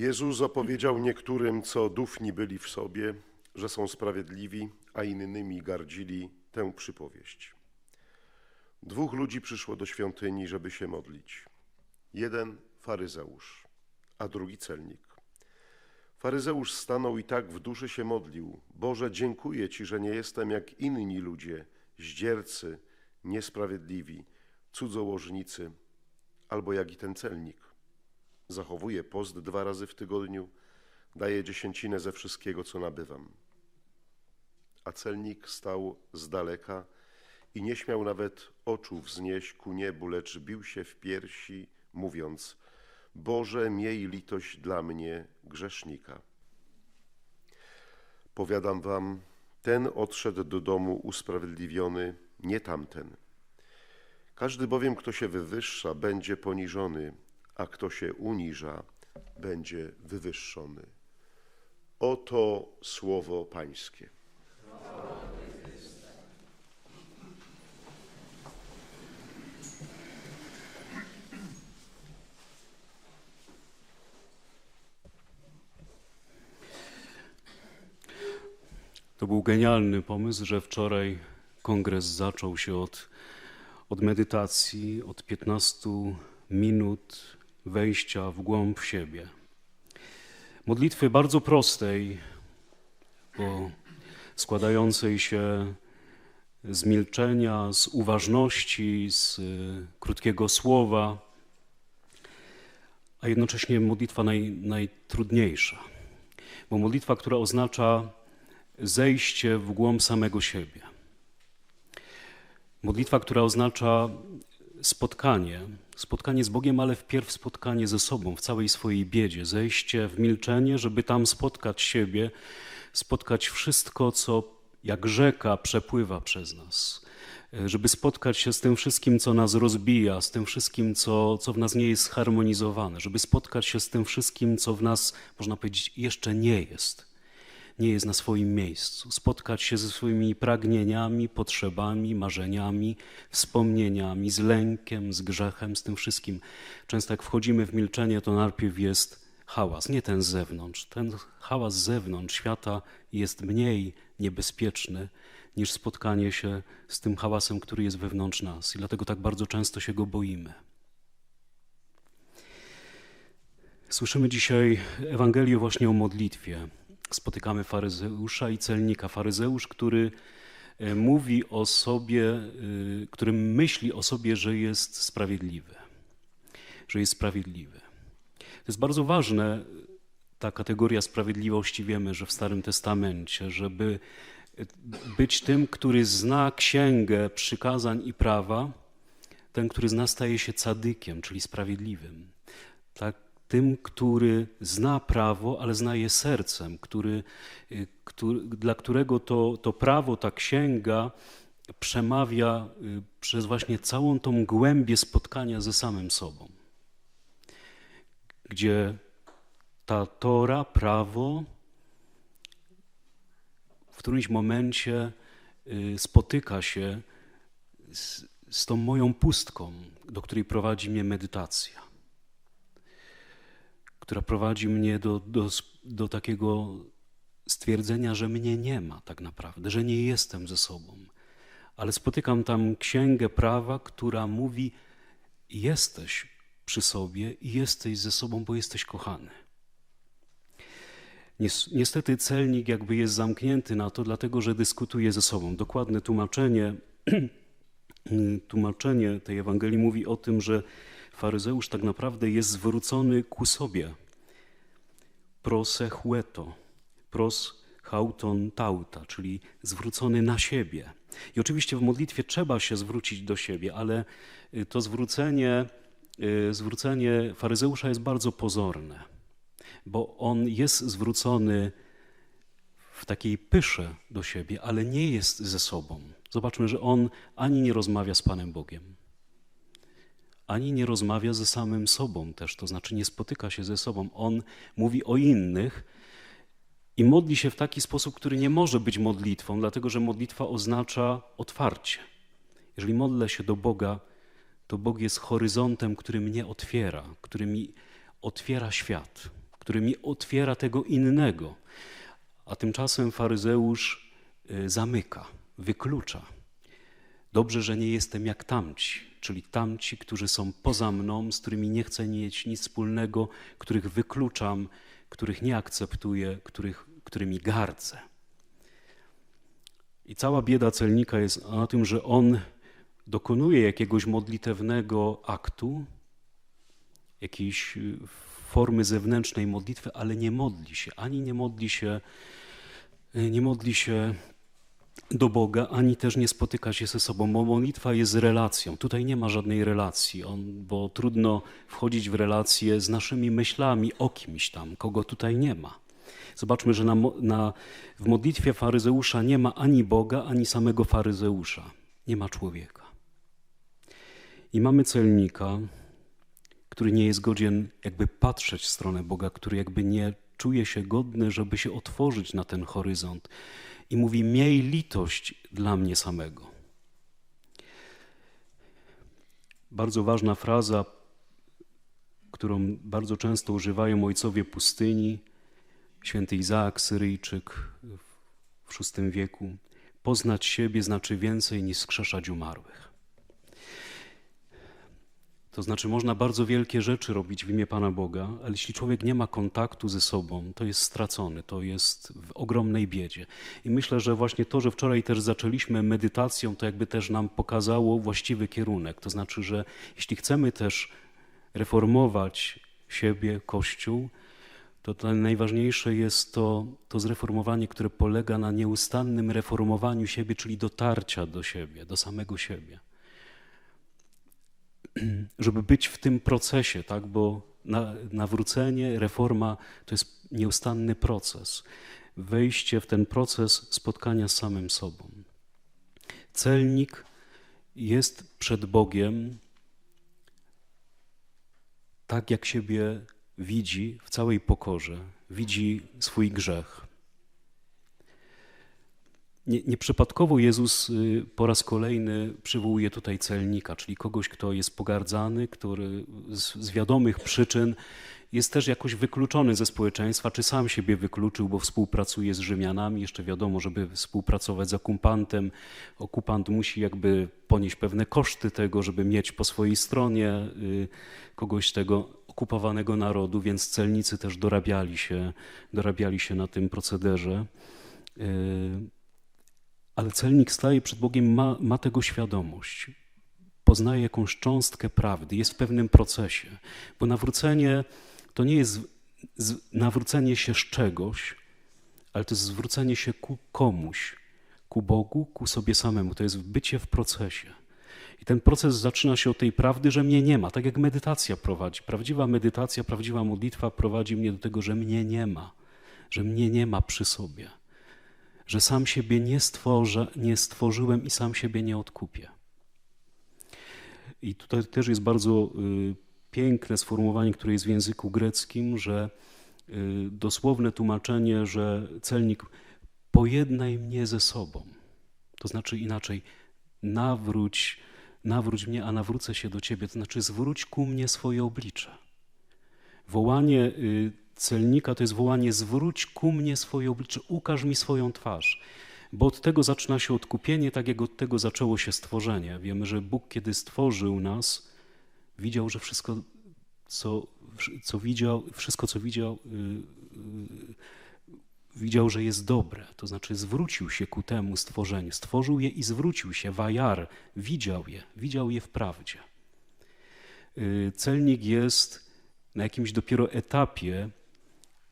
Jezus opowiedział niektórym, co dufni byli w sobie, że są sprawiedliwi, a innymi gardzili tę przypowieść. Dwóch ludzi przyszło do świątyni, żeby się modlić. Jeden faryzeusz, a drugi celnik. Faryzeusz stanął i tak w duszy się modlił: Boże, dziękuję Ci, że nie jestem jak inni ludzie, zdziercy, niesprawiedliwi, cudzołożnicy, albo jak i ten celnik. Zachowuję post dwa razy w tygodniu, daję dziesięcinę ze wszystkiego, co nabywam. A celnik stał z daleka i nie śmiał nawet oczu wznieść ku niebu, lecz bił się w piersi, mówiąc: Boże, miej litość dla mnie, grzesznika. Powiadam wam, ten odszedł do domu usprawiedliwiony, nie tamten. Każdy bowiem, kto się wywyższa, będzie poniżony, a kto się uniża, będzie wywyższony. Oto słowo Pańskie. To był genialny pomysł, że wczoraj kongres zaczął się od, od medytacji, od 15 minut wejścia w głąb siebie. Modlitwy bardzo prostej, bo składającej się z milczenia, z uważności, z y, krótkiego słowa, a jednocześnie modlitwa naj, najtrudniejsza. Bo modlitwa, która oznacza zejście w głąb samego siebie. Modlitwa, która oznacza spotkanie, spotkanie z Bogiem, ale wpierw spotkanie ze sobą w całej swojej biedzie, zejście w milczenie, żeby tam spotkać siebie, spotkać wszystko, co jak rzeka przepływa przez nas, żeby spotkać się z tym wszystkim, co nas rozbija, z tym wszystkim, co, co w nas nie jest zharmonizowane, żeby spotkać się z tym wszystkim, co w nas, można powiedzieć, jeszcze nie jest nie jest na swoim miejscu. Spotkać się ze swoimi pragnieniami, potrzebami, marzeniami, wspomnieniami, z lękiem, z grzechem, z tym wszystkim. Często jak wchodzimy w milczenie, to najpierw jest hałas, nie ten z zewnątrz. Ten hałas z zewnątrz świata jest mniej niebezpieczny niż spotkanie się z tym hałasem, który jest wewnątrz nas. I dlatego tak bardzo często się go boimy. Słyszymy dzisiaj Ewangelię właśnie o modlitwie spotykamy faryzeusza i celnika. Faryzeusz, który e, mówi o sobie, e, który myśli o sobie, że jest sprawiedliwy. Że jest sprawiedliwy. To jest bardzo ważne, ta kategoria sprawiedliwości. Wiemy, że w Starym Testamencie, żeby być tym, który zna księgę przykazań i prawa, ten, który zna, staje się cadykiem, czyli sprawiedliwym. Tak tym, który zna prawo, ale zna je sercem, który, y, który, dla którego to, to prawo, ta księga przemawia y, przez właśnie całą tą głębię spotkania ze samym sobą. Gdzie ta Tora, prawo, w którymś momencie y, spotyka się z, z tą moją pustką, do której prowadzi mnie medytacja która prowadzi mnie do, do, do takiego stwierdzenia, że mnie nie ma tak naprawdę, że nie jestem ze sobą. Ale spotykam tam księgę prawa, która mówi: Jesteś przy sobie i jesteś ze sobą, bo jesteś kochany. Niestety celnik jakby jest zamknięty na to, dlatego że dyskutuje ze sobą. Dokładne tłumaczenie, tłumaczenie tej Ewangelii mówi o tym, że faryzeusz tak naprawdę jest zwrócony ku sobie. Prosechueto, pros hauton tauta, czyli zwrócony na siebie. I oczywiście w modlitwie trzeba się zwrócić do siebie, ale y, to zwrócenie, y, zwrócenie faryzeusza jest bardzo pozorne, bo on jest zwrócony w takiej pysze do siebie, ale nie jest ze sobą. Zobaczmy, że on ani nie rozmawia z Panem Bogiem ani nie rozmawia ze samym sobą też, to znaczy nie spotyka się ze sobą. On mówi o innych i modli się w taki sposób, który nie może być modlitwą, dlatego że modlitwa oznacza otwarcie. Jeżeli modlę się do Boga, to Bóg jest horyzontem, który mnie otwiera, który mi otwiera świat, który mi otwiera tego innego. A tymczasem faryzeusz y, zamyka, wyklucza. Dobrze, że nie jestem jak tamci, czyli tamci, którzy są poza mną, z którymi nie chcę mieć nic wspólnego, których wykluczam, których nie akceptuję, których, którymi gardzę. I cała bieda celnika jest na tym, że on dokonuje jakiegoś modlitewnego aktu, jakiejś y, formy zewnętrznej modlitwy, ale nie modli się, ani nie modli się, y, nie modli się do Boga, ani też nie spotyka się ze sobą, bo modlitwa jest relacją. Tutaj nie ma żadnej relacji, on, bo trudno wchodzić w relacje z naszymi myślami o kimś tam, kogo tutaj nie ma. Zobaczmy, że na, na, w modlitwie faryzeusza nie ma ani Boga, ani samego faryzeusza. Nie ma człowieka. I mamy celnika, który nie jest godzien jakby patrzeć w stronę Boga, który jakby nie czuje się godny, żeby się otworzyć na ten horyzont. I mówi: Miej litość dla mnie samego. Bardzo ważna fraza, którą bardzo często używają ojcowie pustyni, święty Izaak Syryjczyk w VI wieku. Poznać siebie znaczy więcej niż skrzeszać umarłych. To znaczy, można bardzo wielkie rzeczy robić w imię Pana Boga, ale jeśli człowiek nie ma kontaktu ze sobą, to jest stracony, to jest w ogromnej biedzie. I myślę, że właśnie to, że wczoraj też zaczęliśmy medytacją, to jakby też nam pokazało właściwy kierunek. To znaczy, że jeśli chcemy też reformować siebie, Kościół, to, to najważniejsze jest to, to zreformowanie, które polega na nieustannym reformowaniu siebie, czyli dotarcia do siebie, do samego siebie żeby być w tym procesie, tak? bo na, nawrócenie, reforma to jest nieustanny proces. Wejście w ten proces spotkania z samym sobą. Celnik jest przed Bogiem tak, jak siebie widzi w całej pokorze, widzi swój grzech. Nie, nieprzypadkowo Jezus y, po raz kolejny przywołuje tutaj celnika, czyli kogoś, kto jest pogardzany, który z, z wiadomych przyczyn jest też jakoś wykluczony ze społeczeństwa, czy sam siebie wykluczył, bo współpracuje z Rzymianami. Jeszcze wiadomo, żeby współpracować z okupantem, okupant musi jakby ponieść pewne koszty tego, żeby mieć po swojej stronie y, kogoś tego okupowanego narodu, więc celnicy też dorabiali się, dorabiali się na tym procederze. Ale celnik staje przed Bogiem, ma, ma tego świadomość. Poznaje jakąś cząstkę prawdy, jest w pewnym procesie. Bo nawrócenie to nie jest nawrócenie się z czegoś, ale to jest zwrócenie się ku komuś, ku Bogu, ku sobie samemu. To jest bycie w procesie. I ten proces zaczyna się od tej prawdy, że mnie nie ma, tak jak medytacja prowadzi. Prawdziwa medytacja, prawdziwa modlitwa prowadzi mnie do tego, że mnie nie ma, że mnie nie ma przy sobie że sam siebie nie, stworzę, nie stworzyłem i sam siebie nie odkupię. I tutaj też jest bardzo y, piękne sformułowanie, które jest w języku greckim, że y, dosłowne tłumaczenie, że celnik pojednaj mnie ze sobą. To znaczy inaczej, nawróć, nawróć mnie, a nawrócę się do ciebie. To znaczy zwróć ku mnie swoje oblicze. Wołanie y, celnika to jest wołanie: zwróć ku mnie swoje oblicze, ukaż mi swoją twarz. Bo od tego zaczyna się odkupienie, tak jak od tego zaczęło się stworzenie. Wiemy, że Bóg, kiedy stworzył nas, widział, że wszystko, co, co widział, wszystko, co widział, yy, yy, widział, że jest dobre. To znaczy zwrócił się ku temu stworzeniu. Stworzył je i zwrócił się. Wajar widział je, widział je w prawdzie. Yy, celnik jest na jakimś dopiero etapie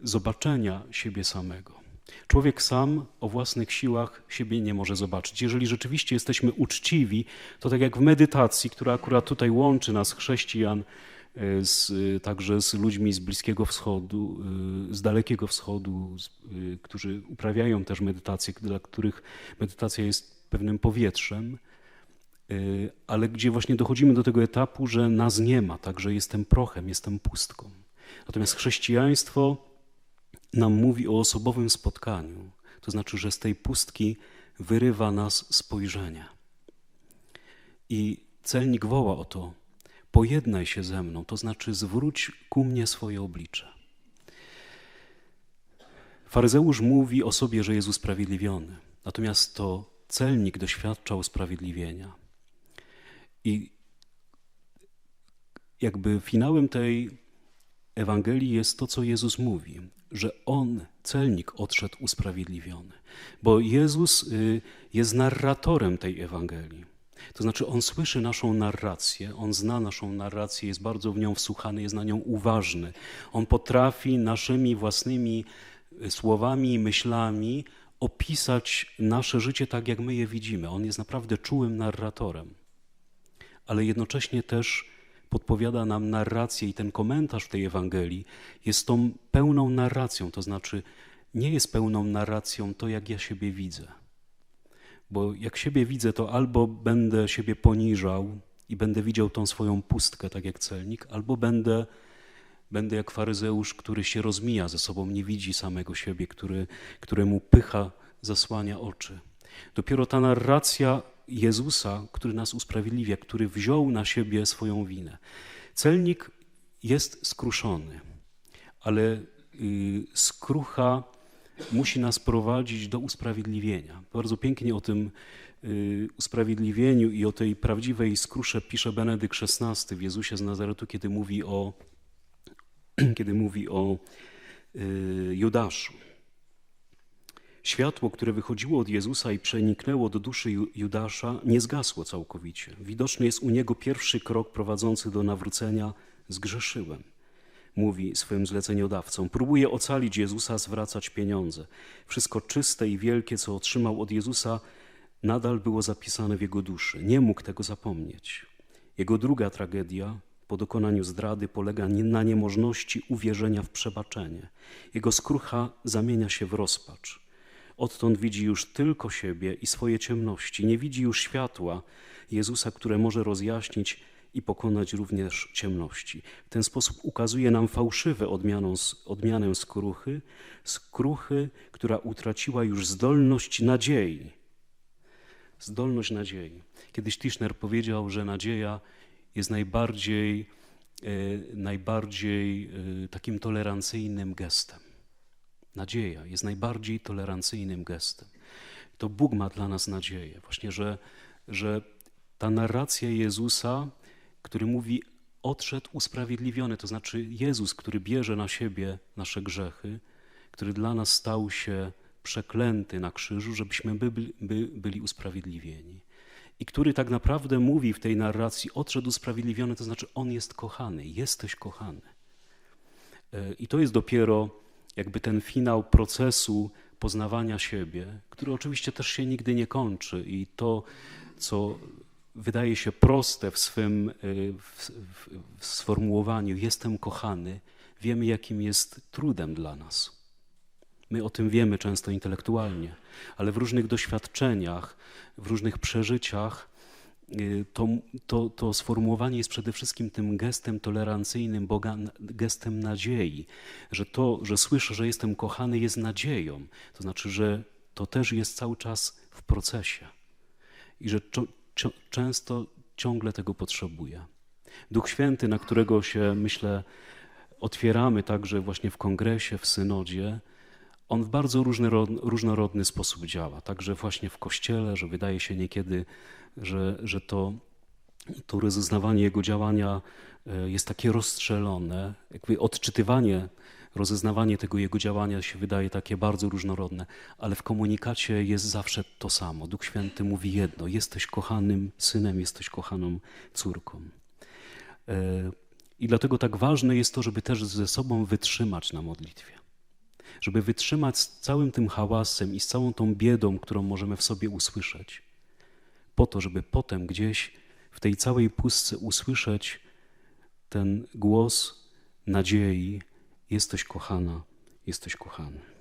zobaczenia siebie samego. Człowiek sam o własnych siłach siebie nie może zobaczyć. Jeżeli rzeczywiście jesteśmy uczciwi, to tak jak w medytacji, która akurat tutaj łączy nas, chrześcijan, e, z, także z ludźmi z Bliskiego Wschodu, e, z Dalekiego Wschodu, z, e, którzy uprawiają też medytację, dla których medytacja jest pewnym powietrzem, ale gdzie właśnie dochodzimy do tego etapu, że nas nie ma, także jestem prochem, jestem pustką. Natomiast chrześcijaństwo nam mówi o osobowym spotkaniu. To znaczy, że z tej pustki wyrywa nas spojrzenie. I celnik woła o to: pojednaj się ze mną, to znaczy zwróć ku mnie swoje oblicze. Faryzeusz mówi o sobie, że jest usprawiedliwiony, natomiast to celnik doświadcza usprawiedliwienia. I jakby finałem tej Ewangelii jest to, co Jezus mówi, że On, celnik, odszedł usprawiedliwiony, bo Jezus y, jest narratorem tej Ewangelii. To znaczy, On słyszy naszą narrację, On zna naszą narrację, jest bardzo w nią wsłuchany, jest na nią uważny. On potrafi naszymi własnymi y, słowami i myślami opisać nasze życie tak, jak my je widzimy. On jest naprawdę czułym narratorem, ale jednocześnie też podpowiada nam narrację i ten komentarz w tej Ewangelii jest tą pełną narracją, to znaczy nie jest pełną narracją to, jak ja siebie widzę. Bo jak siebie widzę, to albo będę siebie poniżał i będę widział tą swoją pustkę, tak jak celnik, albo będę, będę jak faryzeusz, który się rozmija ze sobą, nie widzi samego siebie, który, któremu pycha zasłania oczy. Dopiero ta narracja Jezusa, który nas usprawiedliwia, który wziął na siebie swoją winę. Celnik jest skruszony, ale y, skrucha musi nas prowadzić do usprawiedliwienia. Bardzo pięknie o tym y, usprawiedliwieniu i o tej prawdziwej skrusze pisze Benedykt XVI w Jezusie z Nazaretu, kiedy mówi o, kiedy mówi o y, Judaszu. Światło, które wychodziło od Jezusa i przeniknęło do duszy Judasza, nie zgasło całkowicie. Widoczny jest u niego pierwszy krok prowadzący do nawrócenia. Zgrzeszyłem, mówi swym zleceniodawcom. Próbuje ocalić Jezusa, zwracać pieniądze. Wszystko czyste i wielkie, co otrzymał od Jezusa, nadal było zapisane w jego duszy. Nie mógł tego zapomnieć. Jego druga tragedia po dokonaniu zdrady polega na niemożności uwierzenia w przebaczenie. Jego skrucha zamienia się w rozpacz. Odtąd widzi już tylko siebie i swoje ciemności. Nie widzi już światła Jezusa, które może rozjaśnić i pokonać również ciemności. W ten sposób ukazuje nam fałszywe odmianą, odmianę skruchy, skruchy, która utraciła już zdolność nadziei. Zdolność nadziei. Kiedyś Tischner powiedział, że nadzieja jest najbardziej, e, najbardziej e, takim tolerancyjnym gestem. Nadzieja jest najbardziej tolerancyjnym gestem. To Bóg ma dla nas nadzieję, właśnie, że, że ta narracja Jezusa, który mówi, odszedł usprawiedliwiony, to znaczy Jezus, który bierze na siebie nasze grzechy, który dla nas stał się przeklęty na krzyżu, żebyśmy by, by, byli usprawiedliwieni. I który tak naprawdę mówi w tej narracji, odszedł usprawiedliwiony, to znaczy On jest kochany, jesteś kochany. E, I to jest dopiero jakby ten finał procesu poznawania siebie, który oczywiście też się nigdy nie kończy i to, co wydaje się proste w swym y, w, w, sformułowaniu jestem kochany, wiemy jakim jest trudem dla nas. My o tym wiemy często intelektualnie, ale w różnych doświadczeniach, w różnych przeżyciach to, to, to sformułowanie jest przede wszystkim tym gestem tolerancyjnym Boga, gestem nadziei, że to, że słyszę, że jestem kochany, jest nadzieją. To znaczy, że to też jest cały czas w procesie i że często ciągle tego potrzebuję. Duch Święty, na którego się myślę otwieramy także właśnie w kongresie, w synodzie, on w bardzo różnorodny sposób działa, także właśnie w kościele, że wydaje się niekiedy, że, że to, to rozeznawanie jego działania e, jest takie rozstrzelone, jakby odczytywanie, rozeznawanie tego jego działania się wydaje takie bardzo różnorodne, ale w komunikacie jest zawsze to samo. Duch Święty mówi jedno: jesteś kochanym synem, jesteś kochaną córką. E, I dlatego tak ważne jest to, żeby też ze sobą wytrzymać na modlitwie żeby wytrzymać z całym tym hałasem i z całą tą biedą, którą możemy w sobie usłyszeć, po to, żeby potem gdzieś w tej całej pustce usłyszeć ten głos nadziei: Jesteś kochana, jesteś kochany.